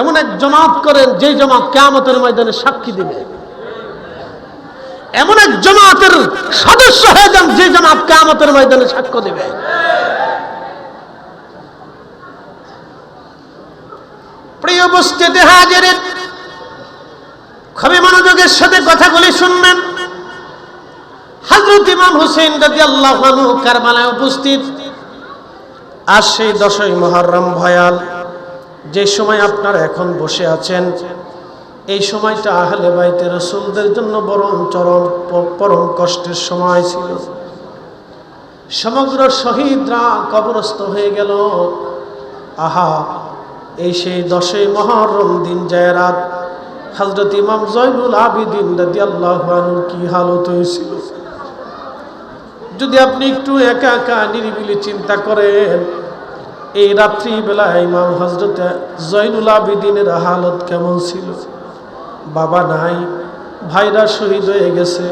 এমন এক জমাত করেন যে জমাত কেয়ামতের ময়দানে সাক্ষী দিবে। এমন এক জমাতের সদস্য হয়ে যান, যে জমাত কেয়ামতের ময়দানে সাক্ষ্য দেবে। প্রিয় বস্তিতে হাজিরের খুবই মনোযোগের সাথে কথাগুলি শুনবেন। হজরত ইমাম হুসেন রাজি আল্লাহ কারবালায় উপস্থিত। আর সেই দশই মহরম ভয়াল যে সময় আপনারা এখন বসে আছেন, এই সময়টা আহলে বাইতে রসুলদের জন্য বরং চরম পরম কষ্টের সময় ছিল। সমগ্র শহীদরা কবরস্থ হয়ে গেল। আহা, এই সেই দশই মহরম দিন যায় রাত। হজরত ইমাম জয়নুল আবিদিন রাদি আল্লাহ কি হালত হয়েছিল? যদি আপনি একটু একা একা নিরিবিলি চিন্তা করেন এই রাত্রিবেলা ইমাম হজরত জয়নুল আবিদিনের হালত কেমন ছিল? বাবা নাই, ভাইরা শহীদ হয়ে গেছে,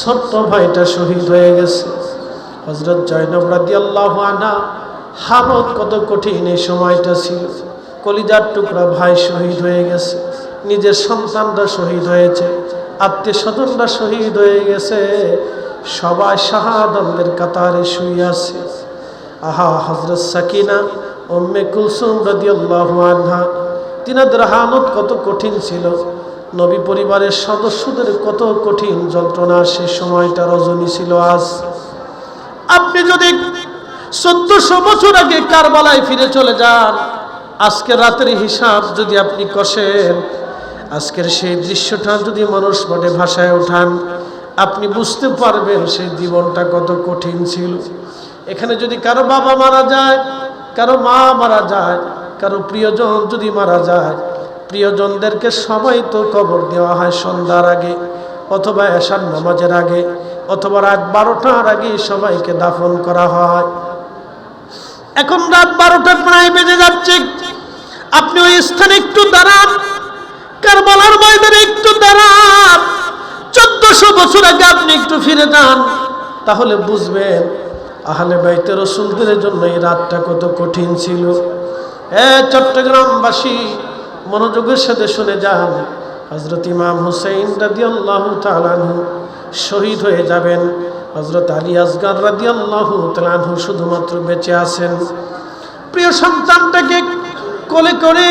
ছোট্ট ভাইটা শহীদ হয়ে গেছে। হজরত জয়নব রাদি আল্লাহ আনা হালত কত কঠিন এই সময়টা ছিল। কলিজার টুকরা ভাই শহীদ হয়ে গেছে, নিজের সন্তানরা শহীদ হয়েছে আত্মীয় স্বজনরা শহীদ হয়ে গেছে, সবাই শাহাদন্দের কাতারে শুয়ে আছে। আহা হজরত সাকিনা ওম্মে কুলসুম রাদিয়াল্লাহু আনহা, তিনাদের হালত কত কঠিন ছিল। নবী পরিবারের সদস্যদের কত কঠিন যন্ত্রণা সে সময়টা রজনী ছিল আজ। আপনি যদি চোদ্দশো বছর আগে কারবালায় ফিরে চলে যান আজকের রাতের হিসাব যদি আপনি কষেন, আজকের সেই দৃশ্যটা যদি মানুষ মনে ভাষায় ওঠান, আপনি বুঝতে পারবেন সেই জীবনটা কত কঠিন ছিল। এখানে যদি কারও বাবা মারা যায়, কারও মা মারা যায়, কারও প্রিয়জন যদি মারা যায়, প্রিয়জনদেরকে সবাই তো কবর দেওয়া হয় সন্ধ্যার আগে, অথবা এশার নামাজের আগে, অথবা রাত বারোটার আগে সবাইকে দাফন করা হয়। এখন রাত বারোটা প্রায় বেজে যাচ্ছে। আপনি ওই স্থানে একটু দাঁড়ান। কারবালার ময়দানে একটু দাঁড়ান। চোদ্দশো বছর আগে আপনি একটু ফিরে যান, তাহলে বুঝবেন আহলে বাইতে রসুলদের জন্য এই রাতটা কত কঠিন ছিল। এ চট্টগ্রামবাসী, মনোযোগের সাথে শুনে যান। হজরত ইমাম হুসেইন রাদি আল্লাহ তালানহু শহীদ হয়ে যাবেন। হজরত আলী আসগার রাদি আল্লাহ তালানহু শুধুমাত্র বেঁচে আছেন। প্রিয় সন্তানটাকে কোলে করে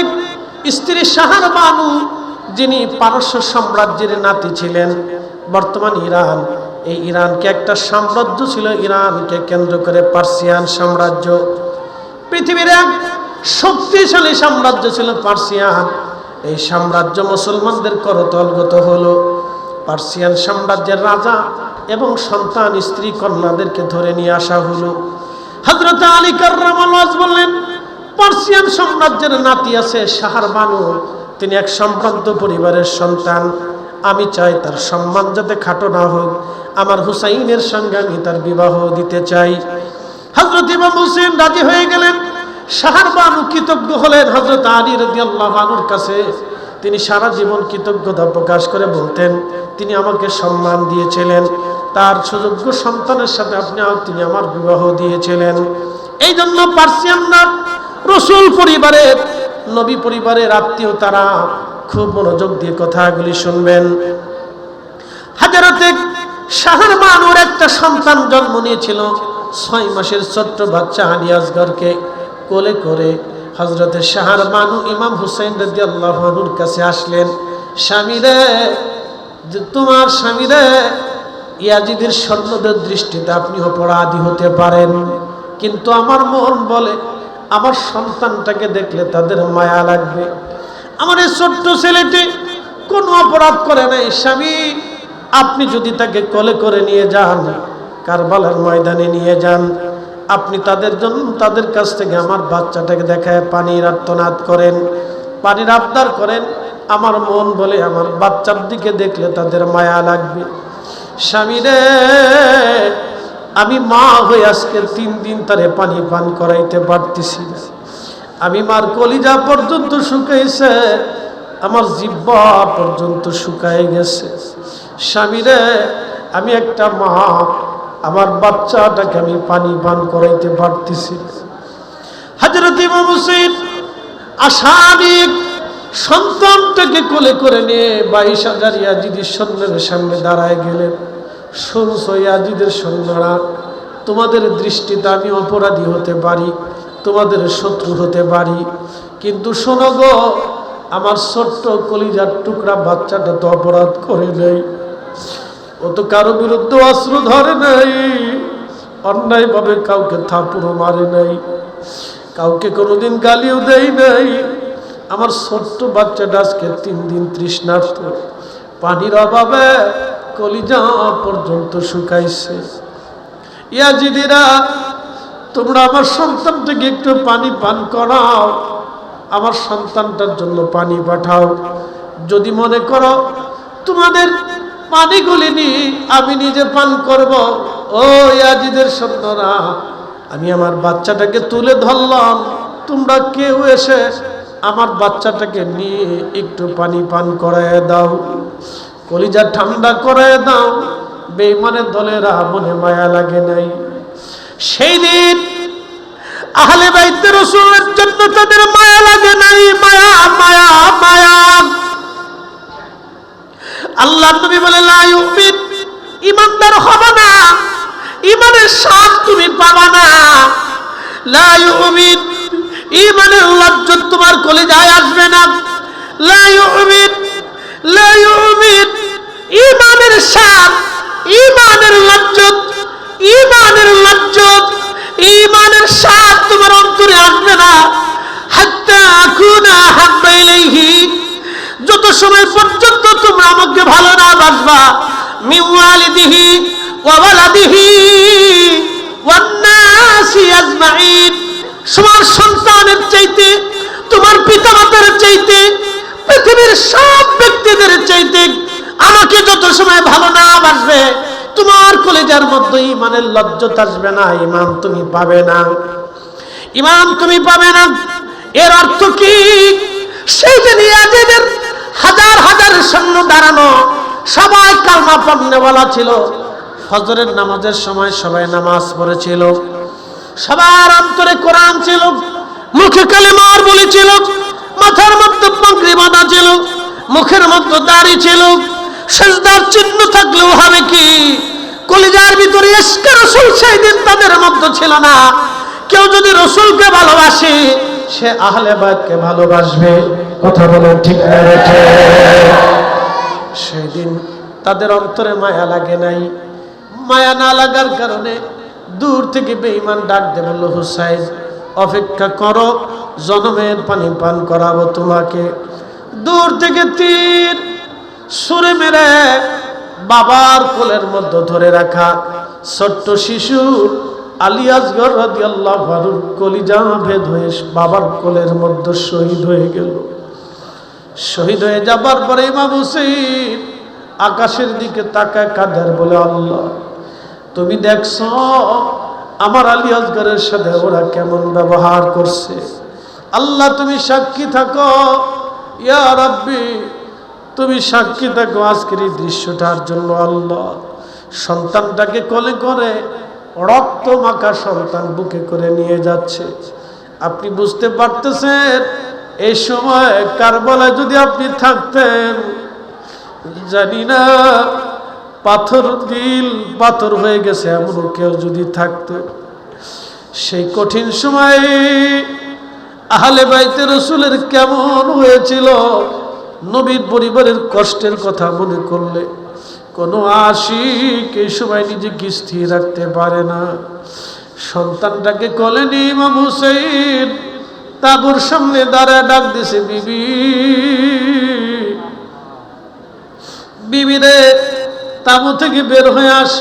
স্ত্রী সাহার বানু যিনি পারস্য সাম্রাজ্যের নাতি ছিলেন, বর্তমান ইরান। এই ইরানকে একটা সাম্রাজ্য ছিল। ইরানকে কেন্দ্র করে পার্সিয়ান সাম্রাজ্য। পৃথিবীর এক শক্তিশালী সাম্রাজ্য ছিল পার্সিয়ান। এই সাম্রাজ্য মুসলমানদের করতলগত হলো। পার্সিয়ান সাম্রাজ্যের রাজা এবং সন্তান, স্ত্রী, কন্যাদেরকে ধরে নিয়ে আসা হলো। হজরত আলী কার্রামাল বললেন, পার্সিয়ান সাম্রাজ্যের নাতি আছে সাহার বানু তিনি এক সম্ভ্রান্ত পরিবারের সন্তান। আমি চাই তার সম্মান যাতে খাটো না হোক। আমার হুসাইনের সঙ্গে আমি তার বিবাহ দিতে চাই। হজরত ইমাম হুসেন রাজি হয়ে গেলেন। সাহার বানু কৃতজ্ঞ হলেন হজরত আলী রদি আল্লাহ বানুর কাছে। তিনি সারা জীবন কৃতজ্ঞতা প্রকাশ করে বলতেন, তিনি আমাকে সম্মান দিয়েছিলেন। তার সুযোগ্য সন্তানের সাথে আপনি তিনি আমার বিবাহ দিয়েছিলেন। এই জন্য পার্সিয়ানরা, রসুল পরিবারের, নবী পরিবারের আত্মীয় তারা খুব মনোযোগ দিয়ে কথাগুলি শুনবেন। হাজারতে শাহার মানুর একটা সন্তান জন্ম নিয়েছিল। ছয় মাসের ছোট্ট বাচ্চা আলী কোলে করে হজরতের শাহার মানু ইমাম হুসাইন রদি আল্লাহনুর কাছে আসলেন। স্বামীরে তোমার স্বামীরে ইয়াজিদের স্বর্ণদের দৃষ্টিতে আপনি অপরাধী হতে পারেন। কিন্তু আমার মন বলে, আমার সন্তানটাকে দেখলে তাদের মায়া লাগবে। আমার এই ছোট্ট ছেলেটি কোনো অপরাধ করে নাই। স্বামী, আপনি যদি তাকে কলে করে নিয়ে যান, কারবালার ময়দানে নিয়ে যান, আপনি তাদের জন্য, তাদের কাছ থেকে আমার বাচ্চাটাকে দেখায় পানির আত্মনাদ করেন, পানির আবদার করেন। আমার মন বলে আমার বাচ্চার দিকে দেখলে তাদের মায়া লাগবে। স্বামী রে, আমি মা হয়ে আজকে তিন দিন তারে পানি পান করাইতে পারতেছি না। আমি মার কলিজা পর্যন্ত শুকাইছে, আমার জিব্বা পর্যন্ত শুকায় গেছে স্বামীরে, আমি একটা মা, আমার বাচ্চাটাকে আমি পানি পান করাইতে পারতেছি। হজরত ইমাম হুসেন আশানিক সন্তানটাকে কোলে করে নিয়ে বাইশ হাজার ইয়াজিদের সৈন্যের সামনে দাঁড়ায় গেলেন শুনছো ইয়াজিদের সৈন্যরা তোমাদের দৃষ্টিতে আমি অপরাধী হতে পারি তোমাদের শত্রু হতে পারি। কিন্তু শোনো গো, আমার ছোট্ট কলিজার টুকরা বাচ্চাটা তো অপরাধ করে নেই। ও তো কারও বিরুদ্ধে অস্ত্র ধরে নাই, অন্যায়ভাবে কাউকে থাপুরও মারে নাই, কাউকে কোনোদিন গালিও দেয় নাই। আমার ছোট্ট বাচ্চাটা আজকে তিন দিন তৃষ্ণার্থ পানির অভাবে কলিজা পর্যন্ত শুকাইছে। ইয়াজিদিরা তোমরা আমার সন্তানটাকে একটু পানি পান করাও। আমার সন্তানটার জন্য পানি পাঠাও। যদি মনে করো তোমাদের পানিগুলি নি আমি নিজে পান করব, ও ইয়াজিদের সন্তানরা, আমি আমার বাচ্চাটাকে তুলে ধরলাম। তোমরা কেউ এসে আমার বাচ্চাটাকে নিয়ে একটু পানি পান করায় দাও। কলিজা ঠান্ডা করায় দাও। বেইমানের দলেরা মনে মায়া লাগে নাই। সেই দিন আহলে বাইতে রসুলের জন্য তাদের মায়া লাগে নাই, মায়া মায়া মায়া। আল্লাহ তুমি বলে, লা ইউমিন ইমানদার হবে না ইমানের স্বাদ তুমি পাবা না। লা ইউমিন ইমানের লজ্জত তোমার কলিজায় আসবে না। লা ইউমিন লা ইউমিন ইমানের স্বাদ ইমানের লজ্জত ইমানের লজ্জত, ইমানের স্বাদ তোমার অন্তরে আসবে না। যত সময় পর্যন্ত তোমরা আমাকে ভালো না বাসবা মিওয়ালিদিহি ওয়া ওয়ালাদিহি ওয়ান নাসি আজমাইন। তোমার সন্তানের চাইতে, তোমার পিতামাতার চাইতে, পৃথিবীর সব ব্যক্তিদের চাইতে আমাকে যত সময় ভালো না বাসবে তোমার কলেজার মধ্যে ইমানের লজ্জত আসবে না ইমান তুমি পাবে না। ইমান তুমি পাবে না। এর অর্থ কি? সেই যে হাজার হাজার সৈন্য দাঁড়ানো, সবাই কালমা বলা ছিল। ফজরের নামাজের সময় সবাই নামাজ পড়েছিল। সবার অন্তরে কোরআন ছিল, মুখে কালেমার বলেছিল মাথার মধ্যে পাগড়ি বাঁধা ছিল, মুখের মধ্যে দাড়ি ছিল। সেজদার চিহ্ন থাকলেও হবে কি? কলিজার ভিতরে ইস্কা রসুল সেই দিন তাদের মধ্যে ছিল না। কেউ যদি রসুলকে ভালোবাসে, সে আহলে বাইতকে ভালোবাসবে। কথা বলে ঠিক রেখে সেই দিন তাদের অন্তরে মায়া লাগে নাই। মায়া না লাগার কারণে দূর থেকে বেঈমান ডাক দেবে হুসাইন অপেক্ষা করো, জনমের পানি পান করাবো তোমাকে। দূর থেকে তীর সুরে মেরে বাবার কোলের মধ্যে ধরে রাখা ছোট্ট শিশু আলী আসগর রাদি আল্লাহ ফারুক কলিজা ভেদ হয়ে বাবার কোলের মধ্যে শহীদ হয়ে গেল। শহীদ হয়ে যাবার পরে ইমাম হুসেন আকাশের দিকে তাকায় কাদের বলে, আল্লাহ, তুমি দেখছ আমার আলী আসগরের সাথে ওরা কেমন ব্যবহার করছে? আল্লাহ, তুমি সাক্ষী থাকো। ইয়া রাব্বি তুমি সাক্ষী থাকো আজকের এই দৃশ্যটার জন্য আল্লাহ সন্তানটাকে কলে করে রক্ত মাখা সন্তান বুকে করে নিয়ে যাচ্ছে। আপনি বুঝতে পারতেছেন, এই সময় কারবালায় যদি আপনি থাকতেন, জানি না, পাথর দিল পাথর হয়ে গেছে এমন কেউ যদি থাকতো। সেই কঠিন সময়ে আহলে বাইতে রসুলের কেমন হয়েছিল? নবীর পরিবারের কষ্টের কথা মনে করলে কোনো আশিক এই সময় নিজেকে স্থির রাখতে পারে না। সন্তানটাকে কলে নি ইমাম হুসেন তাবুর সামনে দাঁড়ায় ডাক দিছে, বিবি বিবি রে তাবু থেকে বের হয়ে আস।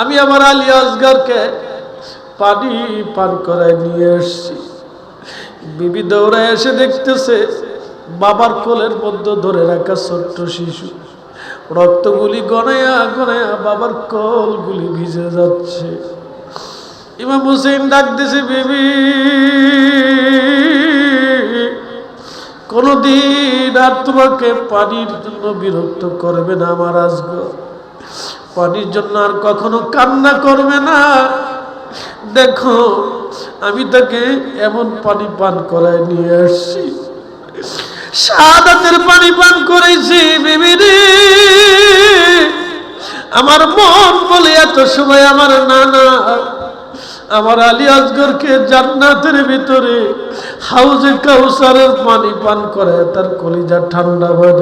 আমি আমার আলী আসগরকে পানি পান করায় নিয়ে এসছি। বিবি দৌড়ায় এসে দেখতেছে বাবার কোলের মধ্যে ধরে রাখা ছোট্ট শিশু। রক্তগুলি গনায়া গনায়া বাবার কোলগুলি ভিজে যাচ্ছে। ইমাম হুসেন ডাক দিছে বিবি, কোনদিন আর তোমাকে পানির জন্য বিরক্ত করবে না আমার আজগ। পানির জন্য আর কখনো কান্না করবে না। দেখো, আমি তাকে এমন পানি পান করায় নিয়ে আসছি। শাহাদাতের পানি পান করেছি, বিবি রে। আমার মন বলে এত সময় আমার নানা, আমার আলী আজগরকে জান্নাতের ভিতরে হাউজে কাউসারের পানি পান করে তার কলিজা ঠান্ডা হয়ে